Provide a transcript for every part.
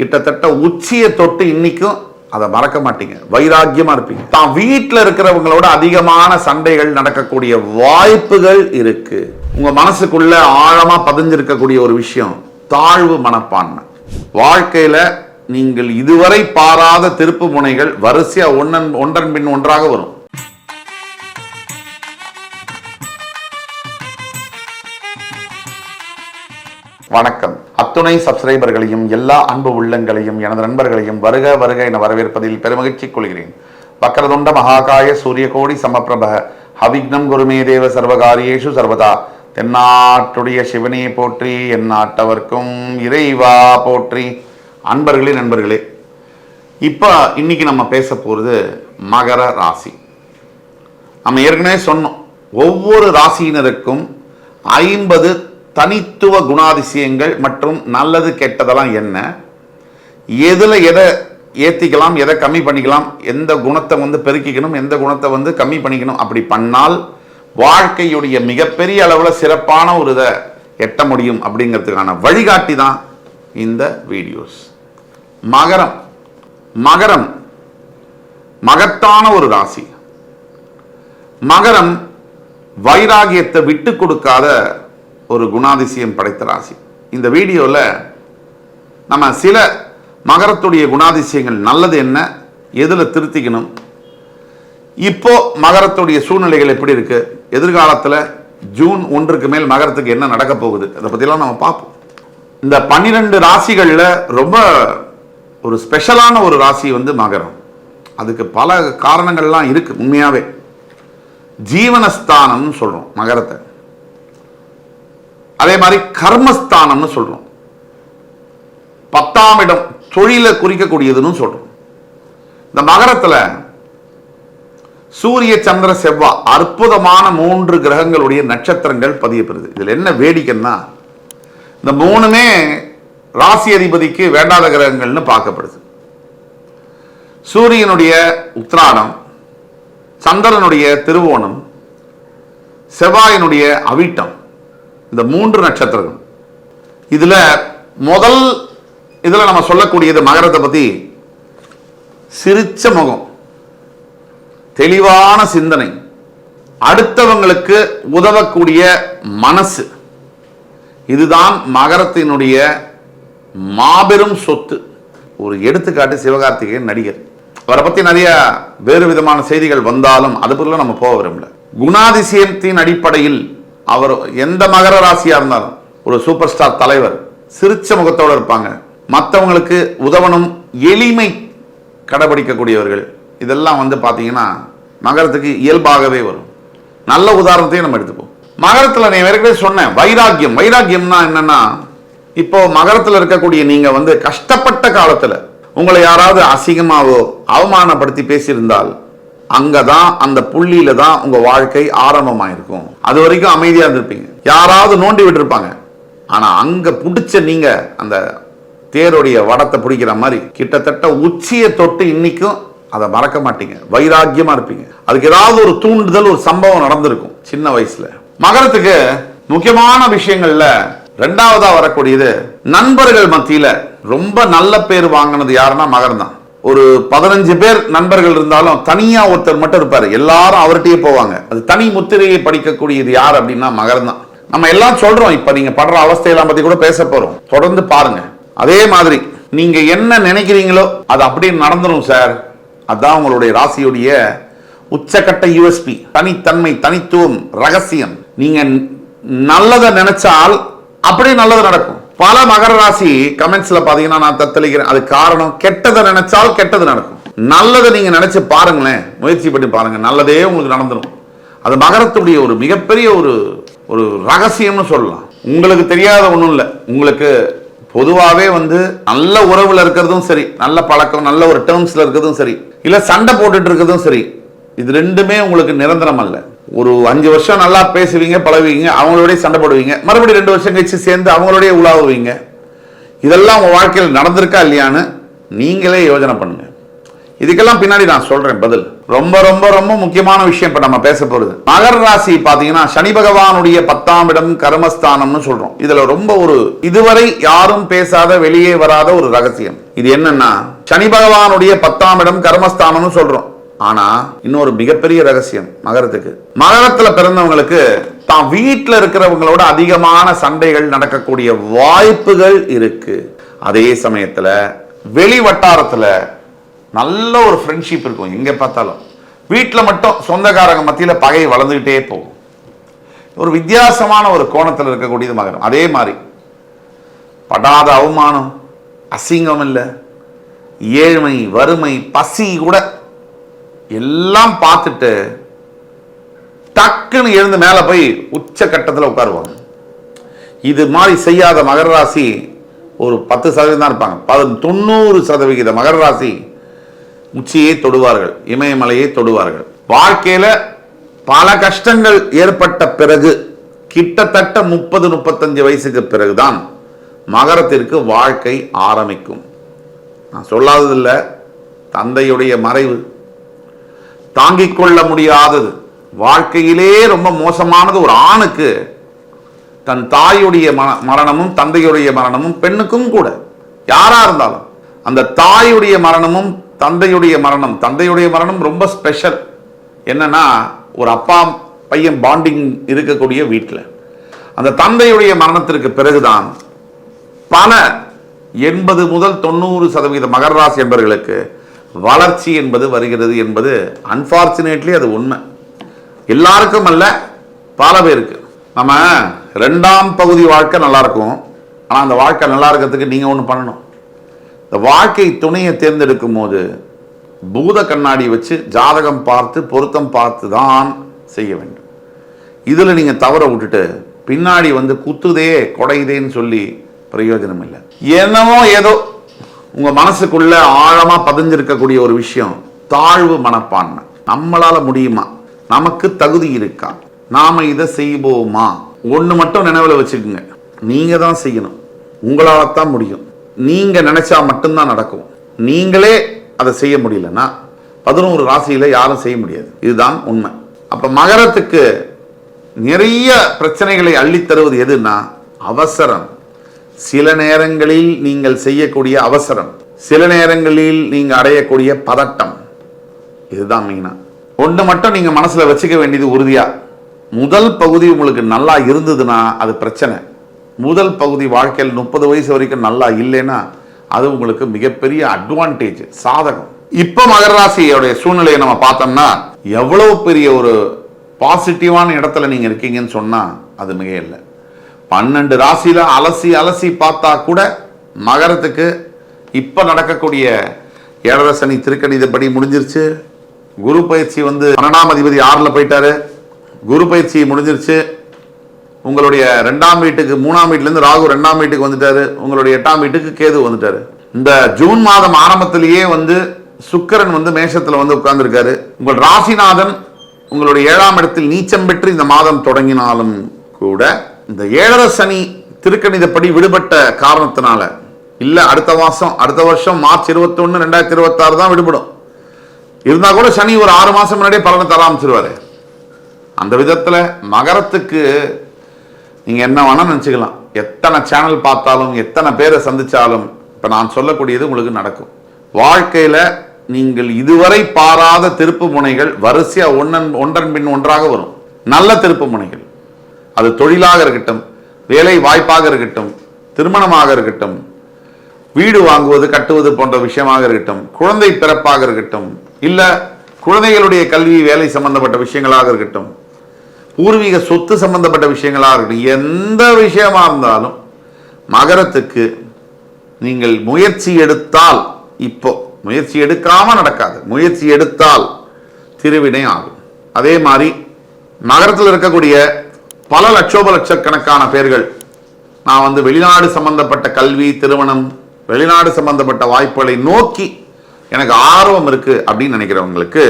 கிட்டத்தட்ட உச்சியை தொட்டு இன்னைக்கும் அதை மறக்க மாட்டீங்க. வைராக்கியமா இருப்பீங்க. தான் வீட்டில் இருக்கிறவங்களோட அதிகமான சண்டைகள் நடக்கக்கூடிய வாய்ப்புகள் இருக்கு. உங்க மனசுக்குள்ள ஆழமா பதிஞ்சிருக்கக்கூடிய ஒரு விஷயம் தாழ்வு மனப்பான்மை. வாழ்க்கையில நீங்கள் இதுவரை பாராத திருப்பு முனைகள் வரிசையா ஒன்றன் ஒன்றன் பின் ஒன்றாக வரும். வணக்கம். அத்துணை சப்ஸ்கிரைபர்களையும் எல்லா அன்பு உள்ளங்களையும் எனது நண்பர்களையும் வருக வருக என வரவேற்பதில் பெருமகிழ்ச்சி கொள்கிறேன். வக்கரதுண்ட மகாகாய சூரியகோடி சமப்பிரப ஹவிக்னம் குருமே தேவ சர்வகாரியேஷு சர்வதா. தென்னாட்டுடைய சிவனே போற்றி எந்நாட்டவர்க்கும் இறைவா போற்றி. அன்பர்களே நண்பர்களே இப்போ இன்னைக்கு நம்ம பேச போகிறது மகர ராசி. நம்ம ஏற்கனவே சொன்னோம் ஒவ்வொரு ராசியினருக்கும் ஐம்பது தனித்துவ குணாதிசயங்கள் மற்றும் நல்லது கெட்டதெல்லாம் என்ன? எதில் எதை ஏற்றிக்கலாம் எதை கம்மி பண்ணிக்கலாம் எந்த குணத்தை வந்து பெருக்கிக்கணும் எந்த குணத்தை வந்து கம்மி பண்ணிக்கணும் அப்படி பண்ணால் வாழ்க்கையுடைய மிகப்பெரிய அளவில் சிறப்பான ஒரு இதை எட்ட முடியும் அப்படிங்கிறதுக்கான வழிகாட்டி தான் இந்த வீடியோஸ். மகரம். மகரம் மகத்தான ஒரு ராசி. மகரம் வைராகியத்தை விட்டு கொடுக்காத ஒரு குணாதிசயம் படைத்த ராசி. இந்த வீடியோவில் நம்ம சில மகரத்துடைய குணாதிசயங்கள் நல்லது என்ன எதில் திருத்திக்கணும் இப்போ மகரத்துடைய சூழ்நிலைகள் எப்படி இருக்குது எதிர்காலத்தில் ஜூன் ஒன்றுக்கு மேல் மகரத்துக்கு என்ன நடக்க போகுது அதை பற்றிலாம் நம்ம பார்ப்போம். இந்த பன்னிரெண்டு ராசிகளில் ரொம்ப ஒரு ஸ்பெஷலான ஒரு ராசி வந்து மகரம். அதுக்கு பல காரணங்கள்லாம் இருக்குது உண்மையாகவே ஜீவனஸ்தானம்னு சொல்கிறோம் மகரத்தை. அதே மாதிரி கர்மஸ்தானம்னு சொல்றோம். பத்தாம் இடம் தொழிலை குறிக்கக்கூடியதுன்னு சொல்றோம். இந்த மகரத்துல சூரிய சந்திர செவ்வா அற்புதமான மூன்று கிரகங்களுடைய நட்சத்திரங்கள் பதியப்படுது இதுல என்ன வேடிக்கைன்னா இந்த மூணுமே ராசி அதிபதிக்கு வேண்டாத கிரகங்கள்னு பார்க்கப்படுது. சூரியனுடைய உத்ராடம் சந்திரனுடைய திருவோணம் செவ்வாயினுடைய அவிட்டம் இந்த மூன்று நட்சத்திரங்கள். இதுல முதல் இதுல நம்ம சொல்லக்கூடியது மகரத்தை பத்தி சிரிச்ச முகம் தெளிவான சிந்தனை அடுத்தவங்களுக்கு உதவக்கூடிய மனசு. இதுதான் மகரத்தினுடைய மாபெரும் சொத்து. ஒரு எடுத்துக்காட்டு சிவகார்த்திகேயன் நடிகர். அவரை பத்தி நிறைய வேறு விதமான செய்திகள் வந்தாலும் அது நம்ம போக விரும்பல. குணாதிசயத்தின் அடிப்படையில் அவர் எந்த மகர ராசியா இருந்தாலும் ஒரு சூப்பர் ஸ்டார் தலைவர் சிரிச்ச முகத்தோடு இருப்பாங்க. மற்றவங்களுக்கு உதவணும் எளிமை கடைபிடிக்கக்கூடியவர்கள். இதெல்லாம் வந்து பார்த்தீங்கன்னா மகரத்துக்கு இயல்பாகவே வரும். நல்ல உதாரணத்தையும் நம்ம எடுத்துப்போம். மகரத்தில் நான் ஏற்கனவே சொன்னேன் வைராக்கியம். வைராக்கியம்னா என்னன்னா இப்போ மகரத்தில் இருக்கக்கூடிய நீங்கள் வந்து கஷ்டப்பட்ட காலத்தில் உங்களை யாராவது அசிங்கமாவோ அவமானப்படுத்தி பேசியிருந்தால் அங்கே தான் அந்த புள்ளியில தான் உங்கள் வாழ்க்கை ஆரம்பமாயிருக்கும். அது வரைக்கும் அமைதியாக இருந்திருப்பீங்க. யாராவது நோண்டி விட்டுருப்பாங்க. ஆனால் அங்கே பிடிச்ச நீங்கள் அந்த தேருடைய வடத்தை பிடிக்கிற மாதிரி கிட்டத்தட்ட உச்சியை தொட்டு இன்னைக்கும் அதை மறக்க மாட்டீங்க. வைராக்கியமாக இருப்பீங்க. அதுக்கு ஏதாவது ஒரு தூண்டுதல் ஒரு சம்பவம் நடந்திருக்கும் சின்ன வயசுல. மகரத்துக்கு முக்கியமான விஷயங்கள்ல ரெண்டாவதாக வரக்கூடியது நண்பர்கள் மத்தியில் ரொம்ப நல்ல பேர் வாங்கினது யாருன்னா மகரம் தான் ஒரு பதினஞ்சு பேர் நண்பர்கள் இருந்தாலும் தனியா ஒருத்தர் மட்டும் இருப்பாரு. எல்லாரும் அவர்கிட்டயே போவாங்க. அது தனி முத்திரையை படிக்கக்கூடியது யார் அப்படின்னா மகரம் தான் நம்ம எல்லாம் சொல்றோம். இப்ப நீங்க படுற அவஸ்தையெல்லாம் பத்தி கூட பேச போறோம். தொடர்ந்து பாருங்க. அதே மாதிரி நீங்க என்ன நினைக்கிறீங்களோ அது அப்படியே நடந்துடும் சார். அதான் உங்களுடைய ராசியுடைய உச்சக்கட்ட யூஎஸ்பி தனித்தன்மை தனித்துவம் ரகசியம். நீங்க நல்லதை நினைச்சால் அப்படியே நல்லது நடக்கும். பல மகர ராசி கமெண்ட்ஸ்ல பாத்தீங்கன்னா நான் தத்தளிக்கிறேன் அது காரணம் கெட்டதை நினைச்சால் கெட்டது நடக்கும். நல்லதை நீங்க நினைச்சு பாருங்களேன். முயற்சி பண்ணி பாருங்க. நல்லதே உங்களுக்கு நடந்துடும் அது மகரத்துடைய ஒரு மிகப்பெரிய ஒரு ஒரு ரகசியம்னு சொல்லலாம். உங்களுக்கு தெரியாத ஒன்றும் இல்லை. உங்களுக்கு பொதுவாகவே வந்து நல்ல உறவுல இருக்கிறதும் சரி நல்ல பழக்கம் நல்ல ஒரு டேர்ம்ஸ்ல இருக்கிறதும் சரி இல்லை சண்டை போட்டுட்டு இருக்கிறதும் சரி இது ரெண்டுமே உங்களுக்கு நிரந்தரம் அல்ல. ஒரு அஞ்சு வருஷம் நல்லா பேசுவீங்க பழகுவீங்க அவங்களோடய சண்டை போடுவீங்க. மறுபடியும் ரெண்டு வருஷம் கழிச்சு சேர்ந்து அவங்களோடய உலாவுவீங்க. இதெல்லாம் உங்கள் வாழ்க்கையில் நடந்திருக்கா இல்லையான்னு நீங்களே யோசனை பண்ணுங்க. இதுக்கெல்லாம் பின்னாடி நான் சொல்கிறேன் பதில். ரொம்ப ரொம்ப ரொம்ப முக்கியமான விஷயம் இப்போ நம்ம பேச போகிறது மகர ராசி பார்த்தீங்கன்னா சனி பகவானுடைய பத்தாம் இடம் கர்மஸ்தானம்னு சொல்கிறோம் இதில் ரொம்ப ஒரு இதுவரை யாரும் பேசாத வெளியே வராத ஒரு ரகசியம். இது என்னன்னா சனி பகவானுடைய பத்தாம் இடம் கர்மஸ்தானம்னு சொல்கிறோம் ஆனா இன்னொரு மிகப்பெரிய ரகசியம் மகரத்துக்கு மகரத்துல பிறந்தவங்களுக்கு தான் வீட்டில் இருக்கிறவங்களோட அதிகமான சண்டைகள் நடக்கக்கூடிய வாய்ப்புகள் இருக்கு. அதே சமயத்தில் வெளி வட்டாரத்தில் நல்ல ஒரு ஃப்ரெண்ட்ஷிப் இருக்கும். எங்கே பார்த்தாலும். வீட்டில் மட்டும் சொந்தக்காரங்க மத்தியில் பகை வளர்ந்துக்கிட்டே போகும். ஒரு வித்தியாசமான ஒரு கோணத்தில் இருக்கக்கூடியது மகரம் அதே மாதிரி படாத அவமானம் அசிங்கம் இல்லை ஏழ்மை வறுமை பசி கூட எல்லாம் பார்த்துட்டு டக்குன்னு எழுந்து மேலே போய் உச்ச கட்டத்தில் உட்காருவாங்க. இது மாதிரி செய்யாத மகர ராசி ஒரு பத்து சதவீதம் தான் இருப்பாங்க. பது தொண்ணூறு சதவிகித மகர ராசி உச்சியை தொடுவார்கள் இமயமலையை தொடுவார்கள். வாழ்க்கையில் பல கஷ்டங்கள் ஏற்பட்ட பிறகு கிட்டத்தட்ட முப்பது முப்பத்தஞ்சு வயசுக்கு பிறகுதான் மகரத்திற்கு வாழ்க்கை ஆரம்பிக்கும். நான் சொல்லாததில்லை தந்தையுடைய மறைவு தாங்கிக் கொள்ள முடியாதது. வாழ்க்கையிலே ரொம்ப மோசமானது ஒரு ஆணுக்கு தன் தாயுடைய ம- மரணமும் தந்தையுடைய மரணமும் பெண்ணுக்கும் கூட. யாரா இருந்தாலும். அந்த தாயுடைய மரணமும் தந்தையுடைய மரணம் தந்தையுடைய மரணம் ரொம்ப ஸ்பெஷல் என்னன்னா ஒரு அப்பா பையன் பாண்டிங் இருக்கக்கூடிய வீட்டில் அந்த தந்தையுடைய மரணத்திற்கு பிறகுதான் பல எண்பது முதல் தொண்ணூறு சதவீத மகர ராசி என்பவர்களுக்கு வளர்ச்சி என்பது வருகிறது என்பது அன்பார்ச்சுனேட்லி அது உண்மை. எல்லாருக்கும் அல்ல பல பேருக்கு. நம்ம ரெண்டாம் பகுதி வாழ்க்கை நல்லா இருக்கும் ஆனால் அந்த வாழ்க்கை நல்லா இருக்கிறதுக்கு நீங்கள் ஒன்று பண்ணணும். இந்த வாழ்க்கை துணையை தேர்ந்தெடுக்கும் போது பூத கண்ணாடி வச்சு ஜாதகம் பார்த்து பொருத்தம் பார்த்து தான் செய்ய வேண்டும். இதில் நீங்கள் தவற விட்டுட்டு பின்னாடி வந்து குத்துதே கொடையுதேன்னு சொல்லி பிரயோஜனம் இல்லை என்னமோ ஏதோ உங்கள் மனசுக்குள்ள ஆழமாக பதிஞ்சிருக்கக்கூடிய ஒரு விஷயம் தாழ்வு மனப்பான்மை. நம்மளால முடியுமா? நமக்கு தகுதி இருக்கா? நாம இதை செய்வோமா? ஒன்று மட்டும் நினைவில் வச்சுக்கோங்க. நீங்கள் தான் செய்யணும். உங்களால தான் முடியும். நீங்கள் நினைச்சா மட்டும்தான் நடக்கும். நீங்களே அதை செய்ய முடியலன்னா பதினோரு ராசியில யாரும் செய்ய முடியாது. இதுதான் உண்மை. அப்ப மகரத்துக்கு நிறைய பிரச்சனைகளை அள்ளி தருவது எதுன்னா அவசரம். சில நேரங்களில் நீங்கள் செய்யக்கூடிய அவசரம் சில நேரங்களில் நீங்கள் அடையக்கூடிய பதட்டம். இதுதான் மெயினா ஒன்று மட்டும் நீங்கள் மனசில் வச்சுக்க வேண்டியது உறுதியா. முதல் பகுதி உங்களுக்கு நல்லா இருந்ததுன்னா அது பிரச்சனை. முதல் பகுதி வாழ்க்கையில் முப்பது வயசு வரைக்கும் நல்லா இல்லைன்னா அது உங்களுக்கு மிகப்பெரிய அட்வான்டேஜ் சாதகம். இப்போ மகர ராசியோடைய சூழ்நிலையை நம்ம பார்த்தோம்னா எவ்வளவு பெரிய ஒரு பாசிட்டிவான இடத்துல நீங்கள் இருக்கீங்கன்னு சொன்னால் அது மிக இல்லை பன்னெண்டு ராசியில அலசி அலசி பார்த்தா கூட மகரத்துக்கு இப்ப நடக்கக்கூடிய ஏழரை சனி திருக்கணிதப்படி முடிஞ்சிருச்சு. குரு பயிற்சி வந்து பன்னெண்டாம் அதிபதி ஆறுல போயிட்டாரு. குரு பயிற்சி முடிஞ்சிருச்சு. உங்களுடைய ரெண்டாம் வீட்டுக்கு மூணாம் வீட்டுலேருந்து ராகு ரெண்டாம் வீட்டுக்கு வந்துட்டாரு. உங்களுடைய எட்டாம் வீட்டுக்கு கேது வந்துட்டாரு. இந்த ஜூன் மாதம் ஆரம்பத்திலேயே வந்து சுக்கரன் வந்து மேஷத்துல வந்து உட்கார்ந்துருக்காரு. உங்கள் ராசிநாதன் உங்களுடைய ஏழாம் இடத்தில் நீச்சம் பெற்று இந்த மாதம் தொடங்கினாலும் கூட இந்த ஏழரை சனி திருக்கணிதப்படி விடுபட்ட காரணத்தினால இல்லை அடுத்த மாதம் அடுத்த வருஷம் மார்ச் இருபத்தொன்று ரெண்டாயிரத்தி இருபத்தாறு தான் விடுபடும். இருந்தால் கூட சனி ஒரு ஆறு மாதம் முன்னாடியே பலனை தர ஆரம்பிச்சிருவார். அந்த விதத்தில் மகரத்துக்கு நீங்கள் என்ன வேணால் நினச்சிக்கலாம். எத்தனை சேனல் பார்த்தாலும் எத்தனை பேரை சந்தித்தாலும் இப்போ நான் சொல்லக்கூடியது உங்களுக்கு நடக்கும். வாழ்க்கையில் நீங்கள் இதுவரை பாராத திருப்பு முனைகள் வரிசையாக ஒன்றன் ஒன்றன் பின் ஒன்றாக வரும். நல்ல திருப்பு முனைகள். அது தொழிலாக இருக்கட்டும் வேலை வாய்ப்பாக இருக்கட்டும் திருமணமாக இருக்கட்டும் வீடு வாங்குவது கட்டுவது போன்ற விஷயமாக இருக்கட்டும் குழந்தை பிறப்பாக இருக்கட்டும் இல்லை குழந்தைகளுடைய கல்வி வேலை சம்பந்தப்பட்ட விஷயங்களாக இருக்கட்டும் பூர்வீக சொத்து சம்பந்தப்பட்ட விஷயங்களாக இருக்கட்டும் எந்த விஷயமா இருந்தாலும் மகரத்துக்கு நீங்கள் முயற்சி எடுத்தால் இப்போ முயற்சி எடுக்காம நடக்காது முயற்சி எடுத்தால் திருவினை ஆகும். அதே மாதிரி நகரத்தில் இருக்கக்கூடிய பல லட்சோப லட்சக்கணக்கான பேர்கள். நான் வந்து வெளிநாடு சம்பந்தப்பட்ட கல்வி திருமணம் வெளிநாடு சம்பந்தப்பட்ட வாய்ப்புகளை நோக்கி எனக்கு ஆர்வம் இருக்குது அப்படின்னு நினைக்கிறவங்களுக்கு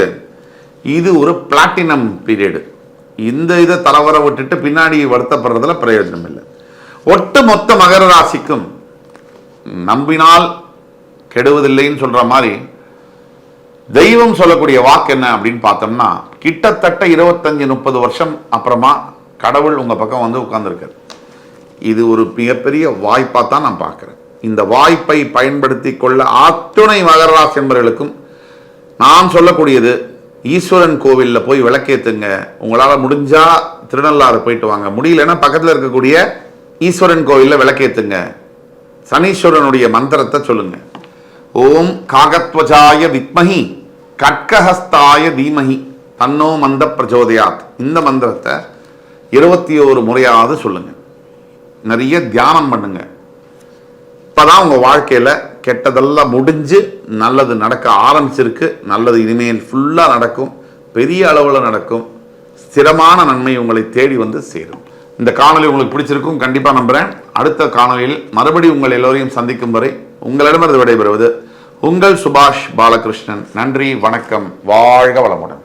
இது ஒரு பிளாட்டினம் பீரியடு. இந்த இதை தலவர விட்டுட்டு பின்னாடி வருத்தப்படுறதுல பிரயோஜனம் இல்லை. ஒட்டு மொத்த மகர ராசிக்கும் நம்பினால் கெடுவதில்லைன்னு சொல்ற மாதிரி தெய்வம் சொல்லக்கூடிய வாக்கு என்ன அப்படின்னு பார்த்தோம்னா கிட்டத்தட்ட இருபத்தஞ்சு முப்பது வருஷம் அப்புறமா கடவுள் உங்கள் பக்கம் வந்து உட்கார்ந்துருக்காரு. இது ஒரு மிகப்பெரிய வாய்ப்பாக தான் நான் பார்க்குறேன். இந்த வாய்ப்பை பயன்படுத்தி கொள்ள அத்துணை மகராசி என்பவர்களுக்கும் நான் சொல்லக்கூடியது ஈஸ்வரன் கோவிலில் போய் விளக்கேத்துங்க. உங்களால் முடிஞ்சா திருநள்ளாறு போயிட்டு வாங்க. முடியலன்னா பக்கத்தில் இருக்கக்கூடிய ஈஸ்வரன் கோவிலில் விளக்கேத்துங்க. சனீஸ்வரனுடைய மந்திரத்தை சொல்லுங்க. ஓம் காகத்வஜாய வித்மஹி கட்கஹஸ்தாய தீமஹி தன்னோ மந்த பிரச்சோதயாத். இந்த மந்திரத்தை இருபத்தி ஒரு முறையாவது சொல்லுங்க. நிறைய தியானம் பண்ணுங்க. இப்பதான் உங்க வாழ்க்கையில கெட்டதெல்லாம் முடிஞ்சு நல்லது நடக்க ஆரம்பிச்சிருக்கு. நல்லது இனிமேல் ஃபுல்லா நடக்கும். பெரிய அளவில் நடக்கும். ஸ்திரமான நன்மை உங்களை தேடி வந்து சேரும். இந்த காணொளி உங்களுக்கு பிடிச்சிருக்கும் கண்டிப்பா நம்புறேன். அடுத்த காணொளியில் மறுபடியும் உங்கள் எல்லோரையும் சந்திக்கும் வரை உங்களிடமிருந்து விடைபெறுவது உங்கள் சுபாஷ் பாலகிருஷ்ணன். நன்றி வணக்கம் வாழ்க வளமுடன்.